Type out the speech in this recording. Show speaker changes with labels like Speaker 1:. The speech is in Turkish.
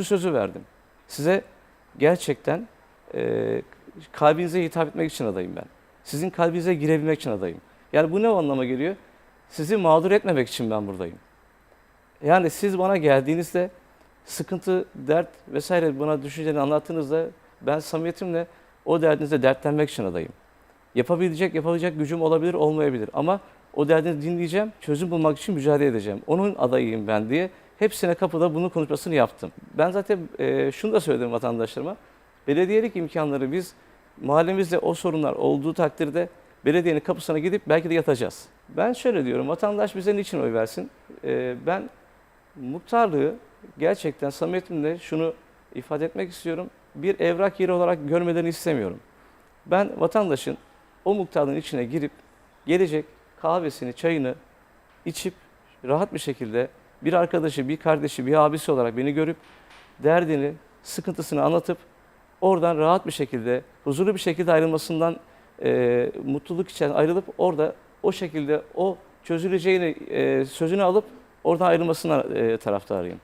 Speaker 1: şu sözü verdim. Size gerçekten e, kalbinize hitap etmek için adayım ben. Sizin kalbinize girebilmek için adayım. Yani bu ne anlama geliyor? Sizi mağdur etmemek için ben buradayım. Yani siz bana geldiğinizde sıkıntı, dert vesaire bana düşünceni anlattığınızda ben samimiyetimle o derdinize dertlenmek için adayım. Yapabilecek, yapabilecek gücüm olabilir, olmayabilir. Ama o derdini dinleyeceğim, çözüm bulmak için mücadele edeceğim. Onun adayıyım ben diye hepsine kapıda bunun konuşmasını yaptım. Ben zaten e, şunu da söyledim vatandaşlarıma. Belediyelik imkanları biz mahallemizde o sorunlar olduğu takdirde belediyenin kapısına gidip belki de yatacağız. Ben şöyle diyorum, vatandaş bize niçin oy versin? E, ben muhtarlığı gerçekten samimiyetimle şunu ifade etmek istiyorum. Bir evrak yeri olarak görmelerini istemiyorum. Ben vatandaşın o muhtarlığın içine girip gelecek kahvesini, çayını içip rahat bir şekilde bir arkadaşı, bir kardeşi, bir abisi olarak beni görüp derdini, sıkıntısını anlatıp oradan rahat bir şekilde, huzurlu bir şekilde ayrılmasından e, mutluluk için ayrılıp orada o şekilde o çözüleceğini e, sözünü alıp oradan ayrılmasına e, taraftarıyım.